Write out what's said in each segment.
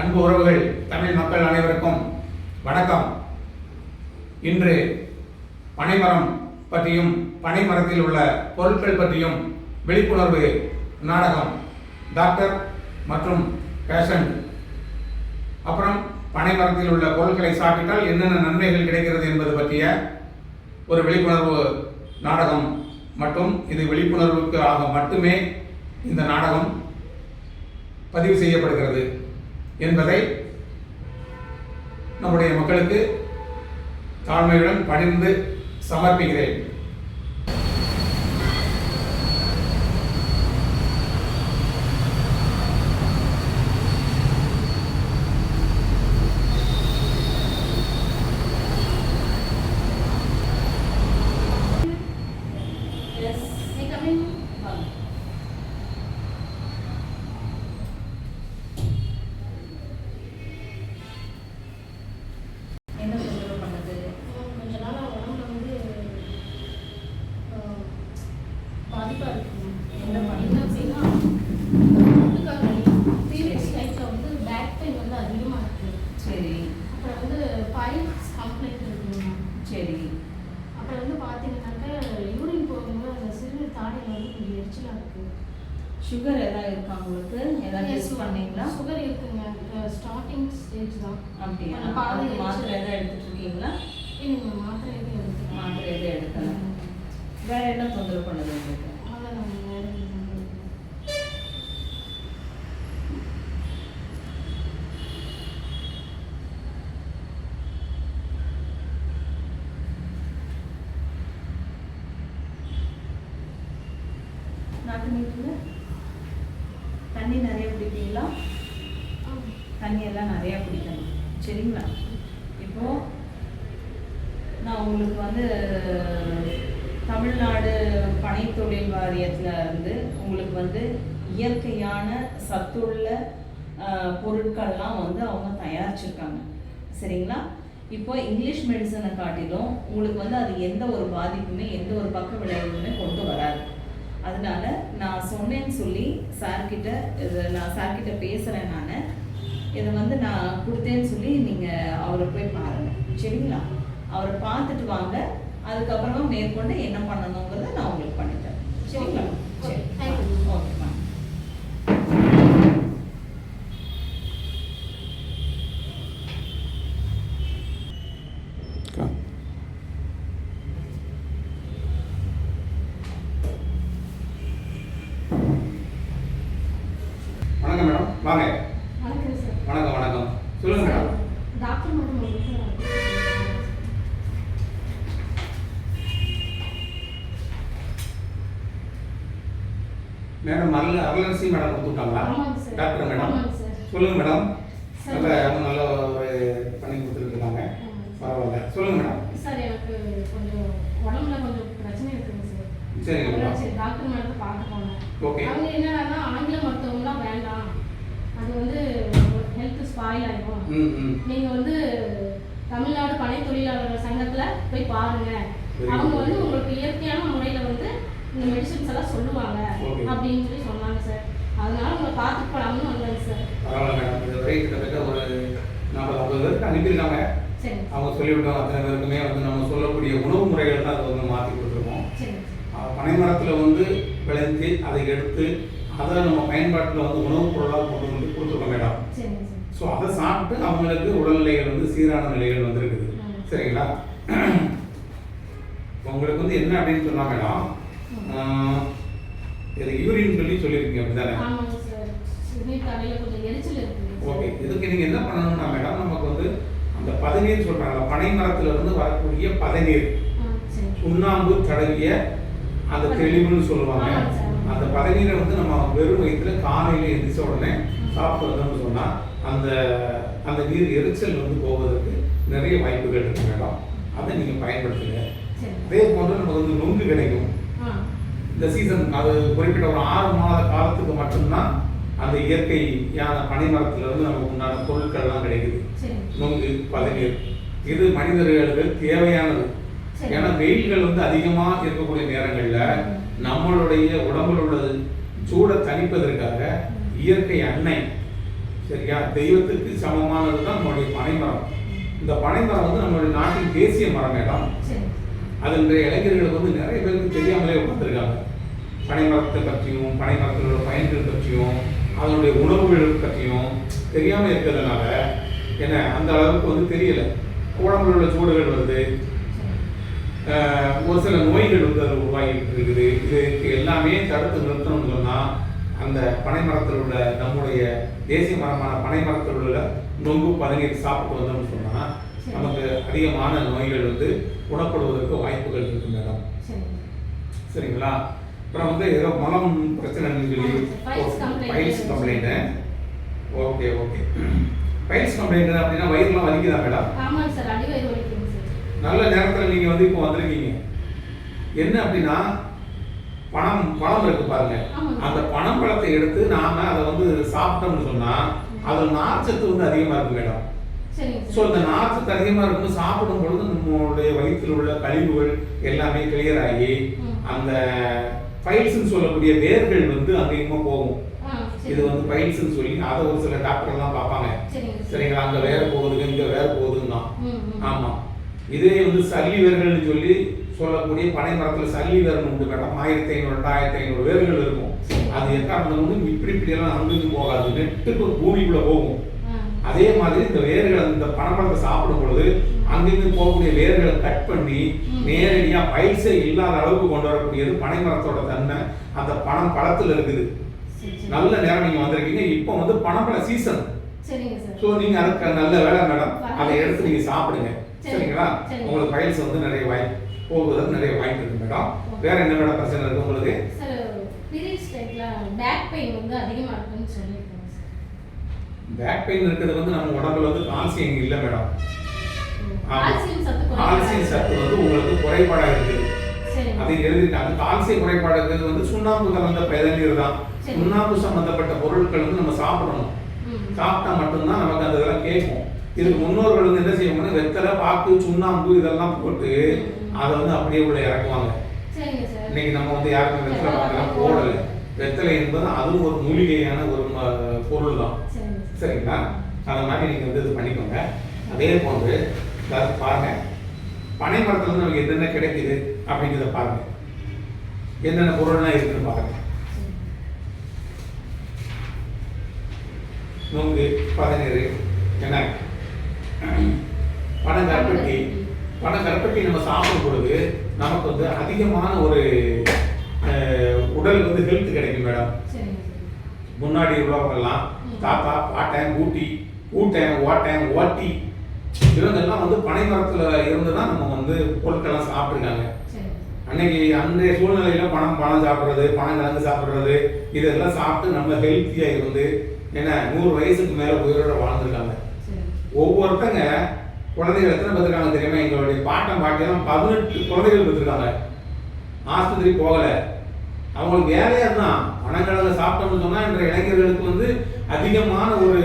அன்பு உறவுகள் தமிழ் மக்கள் அனைவருக்கும் வணக்கம். இன்று பனைமரம் பற்றியும் பனைமரத்தில் உள்ள பொருட்கள் பற்றியும் விழிப்புணர்வு நாடகம். டாக்டர் மற்றும் பேஷண்ட். அப்புறம் பனைமரத்தில் உள்ள பொருட்களை சாப்பிட்டால் என்னென்ன நன்மைகள் கிடைக்கிறது என்பது பற்றிய ஒரு விழிப்புணர்வு நாடகம் மற்றும் இது விழிப்புணர்வுக்கு ஆக மட்டுமே இந்த நாடகம் பதிவு செய்யப்படுகிறது. என்பதை நம்முடைய மக்களுக்கு தாழ்மையுடன் பணிந்து சமர்ப்பிக்கிறேன் Yes. May come in. என்ன தொந்தரவு பண்ணுது கொஞ்ச நாளா உடம்புல வந்து அஹ், பாதிப்பா இருக்குங்க. என்ன என்ன அப்படின்னா முட்டுக்கால் வலி, periods timeல வந்து back pain வந்து அதிகமா இருக்கு. சரி அப்புறம் வந்து piles complaint இருக்குங்க. சரி அப்புறம் வந்து பாத்தீங்கன்னாக்கா யூரின் போகும்போது அந்த சிறுநீர் தாடையில வந்து கொஞ்சம் எரிச்சலா இருக்கு சுகர் ஏதாவது இருக்கா உங்களுக்கு? ஏதாவது டெஸ்ட் பண்ணீங்களா? சுகர் இருக்குங்க ஸ்டார்டிங் ஸ்டேஜ் தான். அப்படியா? மாத்திரை. ஏதாவது எடுத்துட்டு இருக்கீங்களா? இல்லைங்க மாத்திரை எதுவும் எடுத்துக்கலாம் மாத்திரை எதுவும் எடுக்கல. வேற என்ன தொந்தரவு பண்ணுது உங்களுக்கு அவ்வளோதான் வேற எதுவும் இல்லை. நாட்டு நீட்டுல தண்ணி நிறைய குடிப்பீங்களா ஆ. தண்ணி எல்லாம் நிறைய குடிக்கணும் சரிங்களா இப்போ நான் உங்களுக்கு வந்து தமிழ்நாடு பனைத்தொழில் வாரியத்துல இருந்து உங்களுக்கு வந்து இயற்கையான சத்துள்ள பொருட்கள்லாம் வந்து அவங்க தயாரிச்சிருக்காங்க. சரிங்களா? இப்போ இங்கிலீஷ் மெடிசனை காட்டிலும் உங்களுக்கு வந்து அது எந்த ஒரு பாதிப்புமே எந்த ஒரு பக்க விளைவுமே கொண்டு வராது. அதனால நான் சொன்னேன்னு சொல்லி சார்கிட்ட இது நான் சார்கிட்ட பேசுகிறேன் நான். இதை வந்து நான் கொடுத்தேன்னு சொல்லி நீங்கள் அவரை போய் பாருங்க. சரிங்களா? அவரை பார்த்துட்டு வாங்க. அதுக்கப்புறமா மேற்கொண்டு என்ன பண்ணணுங்கிறத நான் உங்களுக்கு பண்ணித்தரேன். சரிங்களா? Madam Arul Arularasi madam கொடுத்துட்டாங்களா. Doctor madam. சொல்லுங்க மேடம். நல்ல நல்ல ஒரு பண்ணி கொடுத்துருக்காங்க. பரவாயில்ல. சொல்லுங்க மேடம். சார் எனக்கு கொஞ்சம் உடம்புல கொஞ்சம் பிரச்சனை இருக்குங்க சார். சரிங்க மேடம். சரி டாக்டர் மேடத்தை பார்க்க போனேன். ஓகே. அவங்க என்னன்னா ஆங்கில மருத்துவம்லாம் வேண்டாம். அது வந்து ஹெல்த் ஸ்பாயில் ஆயிடும் ம் ம். நீங்க வந்து தமிழ்நாடு பனை தொழிலாளர்கள் சங்கத்துல போய் பாருங்க. அவங்க. வந்து உங்களுக்கு இயற்கையான முறையில வந்து இந்த மெடிசின்ஸ் எல்லாம் சொல்லுவாங்க. அப்படின்னு சொல்லி சொன்னாங்க சார் அதனால உங்களை பார்த்துட்டு போலாம்னு வந்தேங்க சார் ஒரு நாற்பது ஐம்பது பேருக்கு அனுப்பியிருக்காங்க. அவங்க சொல்லிவிட்டோம் அத்தனை பேருக்குமே வந்து நம்ம சொல்லக்கூடிய உணவு முறைகள் தான் அதை வந்து மாற்றி கொடுத்துருக்கோம். பனை மரத்தில் வந்து விளைஞ்சு அதை எடுத்து அதை நம்ம பயன்பாட்டில் வந்து உணவுப் பொருளாக கொண்டு வந்து கொடுத்துருக்கோம் மேடம் ஸோ அதை சாப்பிட்டு அவங்களுக்கு உடல்நிலைகள் வந்து சீரான நிலைகள் வந்திருக்குது. சரிங்களா? உங்களுக்கு வந்து என்ன அப்படின்னு சொன்னா மேடம் இது யூரின் சொல்லி சொல்லியிருக்கீங்க அப்படிதானே. ஓகே இதுக்கு நீங்கள் என்ன பண்ணணும்னா மேடம் நமக்கு வந்து அந்த பதநீர் சொல்கிறாங்க பனை மரத்துல இருந்து வரக்கூடிய பதநீர். சுண்ணாம்பு தடவிய அந்த தெளிவுன்னு சொல்லுவாங்க. அந்த பதநீரை வந்து நம்ம வெறும் வயிற்றுல காலையில் எந்திரிச்ச உடனே சாப்பிட்டு வந்தோம்னு சொன்னால் அந்த அந்த நீர் எரிச்சல் வந்து போவதற்கு நிறைய வாய்ப்புகள் இருக்கு மேடம். அதை நீங்கள் பயன்படுத்துங்க. அதே போன்று நமக்கு வந்து நுங்கு கிடைக்கும். இந்த சீசன் அது குறிப்பிட்ட ஒரு ஆறு மாத காலத்துக்கு மட்டும்தான் அந்த இயற்கையான பனைமரத்துல இருந்து நமக்கு உண்டான பொருட்கள்லாம் கிடைக்குது. சரி. நுங்கு பதநீர். இது மனிதர்களுக்கு தேவையானது. ஏன்னா வெயில்கள் வந்து அதிகமா இருக்கக்கூடிய நேரங்கள்ல நம்மளுடைய உடம்புல உள்ள சூடை தணிப்பதற்காக இயற்கை அன்னை சரியா? தெய்வத்துக்கு சமமானது தான் நம்மளுடைய பனைமரம். இந்த பனைமரம் வந்து நம்மளுடைய நாட்டின் தேசிய மரம் மேடம். அது இன்றைய இளைஞர்களுக்கு வந்து நிறைய பேருக்கு தெரியாமலே உட்காந்துருக்காங்க பனைமரத்தை பற்றியும் பனைமரத்தில் உள்ள பயன்கள் பற்றியும் அதனுடைய உணவுகள் பற்றியும் தெரியாமல் இருக்கிறதுனால என்ன அந்த அளவுக்கு வந்து தெரியல. உடம்புல உள்ள சூடுகள் வருது. ஆஹ் ஒரு சில நோய்கள் வந்து அது உருவாகிட்டு இருக்குது. இதுக்கு எல்லாமே தடுத்து நிறுத்தணும்னு சொன்னால் அந்த பனைமரத்தில் உள்ள நம்முடைய தேசிய மரமான பனைமரத்தில் உள்ள நொங்கு பதநீர் சாப்பிட்டு வந்தோம்னு சொன்னால் நமக்கு அதிகமான நோய்கள் வந்து குணப்படுவதற்கு வாய்ப்புகள் இருக்கு மேடம். சரி. சரிங்களா? அப்புறம் வந்து ஏதோ மலம் பிரச்சனைன்னு சொல்லி Piles complaint. Piles complaint okay okay piles complaint அப்படின்னா வயிறுலாம் வலிக்குதா மேடம் ஆமாங்க சார் அடி வயிறு வலிக்குங்க சார் நல்ல நேரத்தில் நீங்கள் வந்து இப்போ வந்திருக்கீங்க. என்ன அப்படின்னா பணம் பணம் இருக்கு பாருங்க. அந்த பணம் பழத்தை எடுத்து நாம அதை வந்து சாப்பிட்டோம்னு சொன்னா அது நார்ச்சத்து வந்து அதிகமா இருக்கு மேடம் ஸோ இந்த நார்ச்சத்து அதிகமா இருக்கும்போது சாப்பிடும் பொழுது நம்மளுடைய வயிற்றில் உள்ள கழிவுகள் எல்லாமே கிளியர் ஆகி. அந்த ஃபைல்ஸ்னு சொல்லக்கூடிய வேர்கள் வந்து அதிகமாக போகும். இது வந்து ஃபைல்ஸ்னு சொல்லி அதை ஒரு சில டாக்டர்லாம் பார்ப்பாங்க. சரிங்க சார். சரிங்களா? அங்கே வேற போகுதுங்க இங்கே வேற போகுதுன்னா. ம் ம். ஆமா. இதே வந்து சல்லி வேர்கள்னு சொல்லி சொல்லக்கூடிய பனை மரத்துல சல்லி வேர்கள் உண்டு மேடம். ஆயிரத்தி ஐநூறு ரெண்டாயிரத்தி ஐநூறு வேர்கள் இருக்கும். அது எக்காரணம் வந்து இப்படி இப்படி எல்லாம் அங்கிருந்து போகாது. நெட்டுக்கு பூமிக்குள்ள போகும். அதே மாதிரி இந்த வேர்கள் இந்த பனைமரத்தை சாப்பிடும் பொழுது அங்கிருந்து போகக்கூடிய வேர்களை கட் பண்ணி ம். நேரடியா பயிற்சை இல்லாத அளவுக்கு கொண்டு வரக்கூடியது பனை மரத்தோட தன்மை. அந்த பனம் பழத்துல இருக்குது. நல்ல நேரம் நீங்க வந்திருக்கீங்க. இப்போ வந்து பனப்பழ சீசன் ஸோ நீங்க அதுக்கு நல்ல வேலை மேடம். அதை எடுத்து நீங்க சாப்பிடுங்க. சரி. சரிங்களா? சரி. உங்களுக்கு ஃபைல்ஸ் வந்து நிறைய வாய்ப்பு போகுறதுக்கு நிறைய வாய்ப்பு இருக்கு மேடம். வேற என்ன மேடம் பிரச்சனை இருக்கு உங்களுக்கு? பேக் பெயின் வந்து அதிகமா இருக்குன்னு சொல்லியிருக்காங்க. பேக் பெயின் இருக்கிறது வந்து நம்ம உடம்புல வந்து கால்சியம் இல்லை மேடம். கால்சியம் சத்து வந்து உங்களுக்கு குறைபாடா இருக்குது அது எழுதிட்டாங்க கால்சியம் குறைபாடு இருக்கிறது வந்து சுண்ணாம்பு கலந்த பதநீர் தான். சுண்ணாம்பு சம்பந்தப்பட்ட பொருட்கள் வந்து நம்ம சாப்பிடணும். சாப்பிட்டா மட்டும்தான் நமக்கு அந்த இதெல்லாம் கேட்கும். இதுக்கு முன்னோர்கள் வந்து என்ன செய்வாங்கன்னா வெத்தலை பாக்கு சுண்ணாம்பு இதெல்லாம் போட்டு அதை வந்து அப்படியே உள்ள இறக்குவாங்க. இன்னைக்கு நம்ம வந்து யாருமே வெத்தலை பாக்கெல்லாம் போடல. வெத்தலை என்பது அதுவும் ஒரு மூலிகையான ஒரு பொருள் தான் சரிங்களா? அந்த மாதிரி நீங்கள் வந்து இது பண்ணிக்கோங்க. அதே போன்று அதாவது பாருங்க. பனை மரத்துல இருந்து நமக்கு என்னென்ன கிடைக்குது அப்படிங்கிறத பாருங்க. என்னென்ன பொருள்லாம் இருக்குன்னு பாருங்க. சரி. பதநீர் என்ன பனங்கற்பட்டி பனங்கற்பட்டி நம்ம சாப்பிடும் பொழுது நமக்கு வந்து அதிகமான ஒரு அஹ், உடல் வந்து ஹெல்த் கிடைக்கும் மேடம். முன்னாடி உள்ளவங்கெல்லாம் தாத்தா பாட்டன் ஊட்டி ஊட்டன் ஓட்டன் ஓட்டி. இவங்கெல்லாம் வந்து பனை மரத்துல இருந்து தான் நம்ம வந்து பொருட்கள்லாம் சாப்பிட்ருக்காங்க அன்னைக்கு அன்றைய சூழ்நிலையில பணம் பணம் சாப்பிட்றது பணம் கலந்து சாப்பிட்றது இதெல்லாம் சாப்பிட்டு நம்ம ஹெல்த்தியா இருந்து என்ன நூறு வயசுக்கு மேல உயிரோட வாழ்ந்திருக்காங்க. ஒவ்வொருத்தங்க குழந்தைகள் எத்தனை பெற்றிருக்காங்க தெரியுமா? எங்களுடைய பாட்டன் பாட்டியெல்லாம் பதினெட்டு குழந்தைகள் பெற்றிருக்காங்க. ஆஸ்பத்திரி போகல. அவங்களுக்கு வேலையா தான் பணங்கிழங்க சாப்பிட்டோம்னு சொன்னா இன்றைய இளைஞர்களுக்கு வந்து அதிகமான ஒரு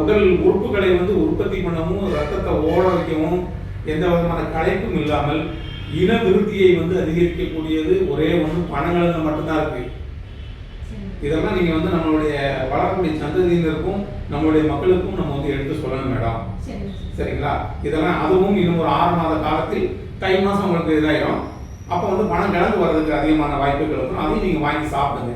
உடல் உறுப்புகளை வந்து உற்பத்தி பண்ணவும் ரத்தத்தை ஓட வைக்கவும் எந்த விதமான களைப்பும் இல்லாமல் இன விருத்தியை வந்து அதிகரிக்கக்கூடியது ஒரே ஒன்று பணங்கிழங்கு மட்டும்தான் இருக்கு. இதெல்லாம் நீங்க வந்து நம்மளுடைய வளரக்கூடிய சந்ததியினருக்கும் நம்மளுடைய மக்களுக்கும் நம்ம வந்து எடுத்து சொல்லணும் மேடம். சரிங்க சார். சரிங்களா? இதெல்லாம் அதுவும் இன்னும் ஒரு ஆறு மாத காலத்தில் தை மாசம் உங்களுக்கு இதாயிரும். அப்போ வந்து பணம் கிழங்கு வர்றதுக்கு அதிகமான வாய்ப்புகள் இருக்கும் அதையும் நீங்க வாங்கி சாப்பிடுங்க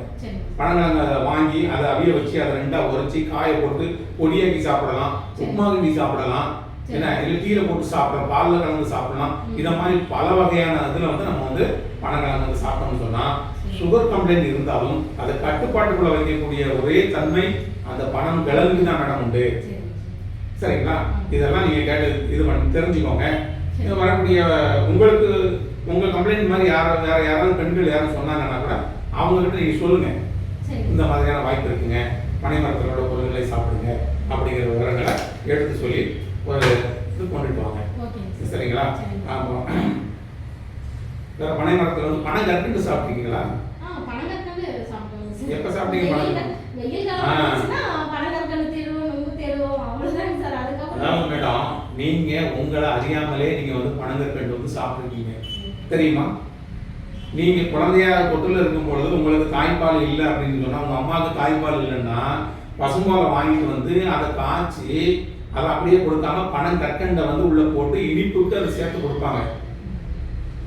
பனங்கிழங்கு அதை வாங்கி அதை அவிய வச்சு அதை ரெண்டா உரைச்சி காய போட்டு பொடியாக்கி சாப்பிடலாம். உப்புமா கிண்டி சாப்பிடலாம். என்ன இல்லை டீல போட்டு சாப்பிடலாம் பால்ல கலந்து சாப்பிடலாம். இத மாதிரி பல வகையான இதுல வந்து நம்ம வந்து பனங்கிழங்கு வந்து சாப்பிட்டோம்னு சொன்னா சரி. சுகர் கம்ப்ளைண்ட் இருந்தாலும் அதை கட்டுப்பாட்டுக்குள்ள வைக்கக்கூடிய ஒரே தன்மை அந்த பணம் கிழங்குக்கு தான் மேடம் உண்டு சரிங்க சரிங்களா. இதெல்லாம் நீங்க கேட்டு இது பண்ணி தெரிஞ்சுக்கோங்க வரக்கூடிய உங்களுக்கு உங்க கம்ப்ளைண்ட் மாதிரி யாரும் வேற யாராவது பெண்கள் யாரும் சொன்னாங்கன்னா கூட அவங்க கிட்ட நீங்க சொல்லுங்க. சரிங்க இந்த மாதிரியான வாய்ப்பு இருக்குங்க. பனை மரத்தினோட பொருள்களை சாப்பிடுங்க அப்படிங்கிற விவரங்களை எடுத்து சொல்லி ஒரு இது கொண்டுட்டு வாங்க. சரிங்களா? சரிங்க. ஆமா வேற பனை மரத்துல வந்து பனை கற்கண்டு சாப்பிட்டீங்களா? எப்ப சாப்பிட்டீங்க மேடம் நீங்க உங்களை அறியாமலே நீங்க வந்து பனங்கற்கண்டு வந்து சாப்பிட்டுருக்கீங்க. தெரியுமா? நீங்கள் குழந்தையாக தொட்டில் இருக்கும் பொழுது உங்களுக்கு தாய்ப்பால் இல்லை அப்படின்னு சொன்னால் உங்கள் அம்மாவுக்கு தாய்ப்பால் இல்லைன்னா பசும்பாலை வாங்கிட்டு வந்து அதை காய்ச்சி அதை அப்படியே கொடுக்காம பனை கற்கண்டை வந்து உள்ளே போட்டு இனிப்புக்கு அதை சேர்த்து கொடுப்பாங்க.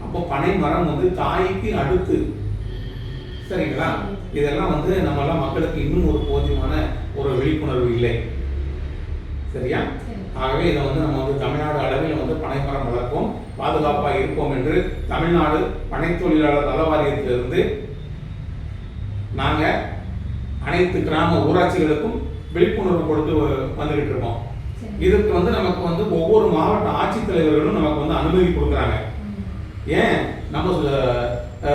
அப்போ பனை மரம் வந்து தாய்க்கு அடுத்து சரிங்களா? இதெல்லாம் வந்து நம்மளாம் மக்களுக்கு இன்னும் ஒரு போதியமான ஒரு விழிப்புணர்வு இல்லை. சரியா? ஆகவே இதை வந்து நம்ம வந்து தமிழ்நாடு அளவில் வந்து பனைமரம் வளர்ப்போம் பாதுகாப்பாக இருப்போம் என்று தமிழ்நாடு பனை தொழிலாளர் நல வாரியத்திலிருந்து நாங்கள் அனைத்து கிராம ஊராட்சிகளுக்கும் விழிப்புணர்வு கொடுத்து வந்துகிட்டு இருக்கோம் சரி. இதற்கு வந்து நமக்கு வந்து ஒவ்வொரு மாவட்ட ஆட்சித்தலைவர்களும் நமக்கு வந்து அனுமதி கொடுக்குறாங்க. ஏன் நம்ம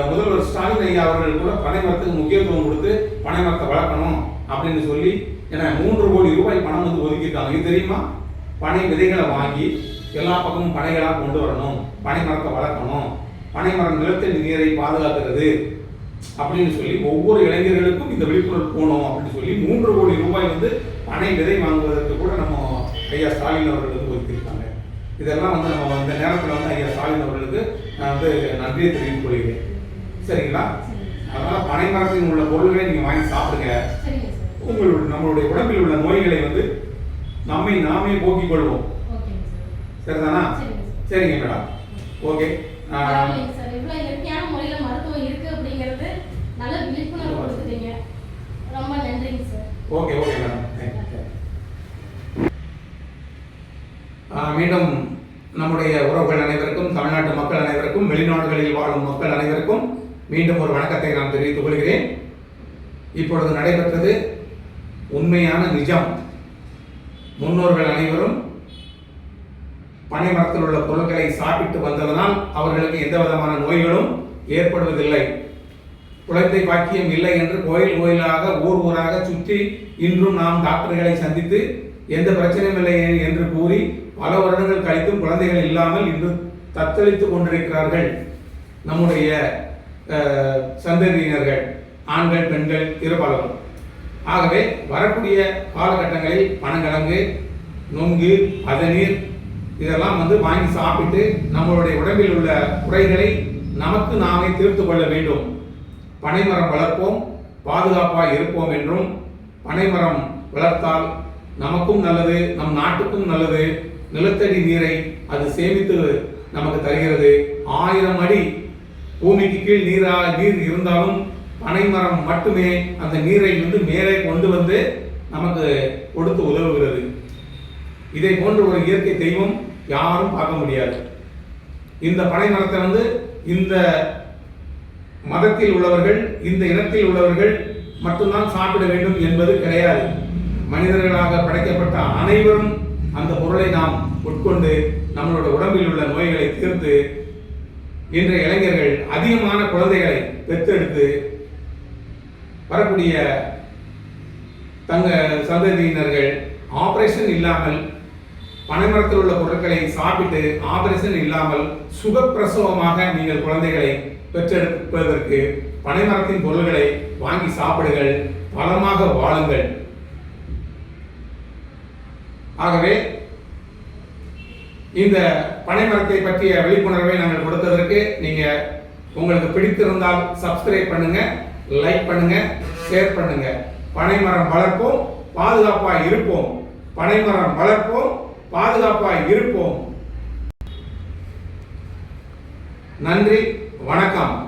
முதல்வர் ஸ்டாலின் ஐயா அவர்கள் கூட பனை மரத்துக்கு முக்கியத்துவம் கொடுத்து பனை மரத்தை வளர்க்கணும் அப்படின்னு சொல்லி ஏன்னா மூன்று கோடி ரூபாய் பணம் வந்து ஒதுக்கியிருக்காங்க இது தெரியுமா பனை விதைகளை வாங்கி எல்லா பக்கமும் பனைகளாக கொண்டு வரணும். பனை மரத்தை வளர்க்கணும். பனை மரம் நிலத்தடி நீரை பாதுகாக்கிறது அப்படின்னு சொல்லி ஒவ்வொரு இளைஞர்களுக்கும் இந்த விழிப்புணர்வு போகணும் அப்படின்னு சொல்லி மூன்று கோடி ரூபாய் வந்து பனை விதை வாங்குவதற்கு கூட நம்ம ஐயா ஸ்டாலின் அவர்கள் வந்து ஒதுக்கியிருக்காங்க. இதெல்லாம் வந்து நம்ம இந்த நேரத்தில் வந்து ஐயா ஸ்டாலின் அவர்களுக்கு நான் வந்து நன்றியை தெரிவித்துக் கொள்கிறேன். சரிங்களா? சரி. அதனால பனை மரத்தில் உள்ள பொருள்களை நீங்க வாங்கி சாப்பிடுங்க. உங்களுடைய நம்மளுடைய உடம்பில் உள்ள நோய்களை வந்து நம்மை நாமே போக்கிக் கொள்வோம் சரிதானா? சரிங்க சார். சரிங்க madam. Okay. Okay okay madam. மீண்டும் நம்முடைய உறவுகள் அனைவருக்கும் தமிழ்நாட்டு மக்கள் அனைவருக்கும் வெளிநாடுகளில் வாழும் மக்கள் அனைவருக்கும் மீண்டும் ஒரு வணக்கத்தை நான் தெரிவித்துக் கொள்கிறேன். இப்பொழுது நடைபெற்றது உண்மையான நிஜம். முன்னோர்கள் அனைவரும் பனை மரத்தில் உள்ள பொருட்களை சாப்பிட்டு வந்ததனால் அவர்களுக்கு எந்த விதமான நோய்களும் ஏற்படுவதில்லை. குழந்தை பாக்கியம் இல்லை என்று கோயில் கோயிலாக ஊர் ஊராக சுற்றி இன்றும் நாம் டாக்டர்களை சந்தித்து எந்த பிரச்சனையும் இல்லை என்று கூறி பல வருடங்கள் கழித்தும் குழந்தைகள் இல்லாமல் இன்று தத்தளித்துக் கொண்டிருக்கிறார்கள். நம்முடைய சந்ததியினர்கள் ஆண்கள் பெண்கள் இருபலரும். ஆகவே வரக்கூடிய காலகட்டங்களில் பனங்கிழங்கு நொங்கு பதநீர் இதெல்லாம் வந்து வாங்கி சாப்பிட்டு நம்மளுடைய உடம்பில் உள்ள குறைகளை நமக்கு நாமே தீர்த்து கொள்ள வேண்டும். பனைமரம் வளர்ப்போம் பாதுகாப்பாக இருப்போம் என்றும் பனைமரம் வளர்த்தால் நமக்கும் நல்லது நம் நாட்டுக்கும் நல்லது. நிலத்தடி நீரை அது சேமித்து நமக்கு தருகிறது. ஆயிரம் அடி பூமிக்கு கீழ் நீரா நீர் இருந்தாலும் பனைமரம் மட்டுமே அந்த நீரை வந்து மேலே கொண்டு வந்து நமக்கு கொடுத்து உதவுகிறது. இதை போன்ற ஒரு இயற்கை தெய்வம் யாரும் பார்க்க முடியாது. இந்த பனைமரத்தை வந்து இந்த மதத்தில் உள்ளவர்கள் இந்த இனத்தில் உள்ளவர்கள் மட்டும்தான் சாப்பிட வேண்டும் என்பது கிடையாது. மனிதர்களாக படைக்கப்பட்ட அனைவரும் அந்த பொருளை நாம் உட்கொண்டு நம்மளோட உடம்பில் உள்ள நோய்களை தீர்த்து இன்றைய இளைஞர்கள் அதிகமான குழந்தைகளை பெற்றெடுத்து வரக்கூடிய தங்க சந்ததியினர்கள் ஆபரேஷன் இல்லாமல் பனைமரத்தில் உள்ள பொருட்களை சாப்பிட்டு ஆபரேஷன் இல்லாமல் சுகப்பிரசவமாக நீங்கள் குழந்தைகளை பெற்றெடுப்பதற்கு பனைமரத்தின் பொருள்களை வாங்கி சாப்பிடுங்கள் பலமாக வாழுங்கள். ஆகவே இந்த பனைமரத்தை பற்றிய விழிப்புணர்வை நாங்கள் கொடுத்ததற்கு நீங்கள் உங்களுக்கு பிடித்திருந்தால் சப்ஸ்கிரைப் பண்ணுங்கள் லைக் பண்ணுங்க ஷேர் பண்ணுங்க. பனைமரம் வளர்ப்போம் பாதுகாப்பாக இருப்போம். பனைமரம் வளர்ப்போம் பாதுகாப்பாக இருப்போம். நன்றி வணக்கம்.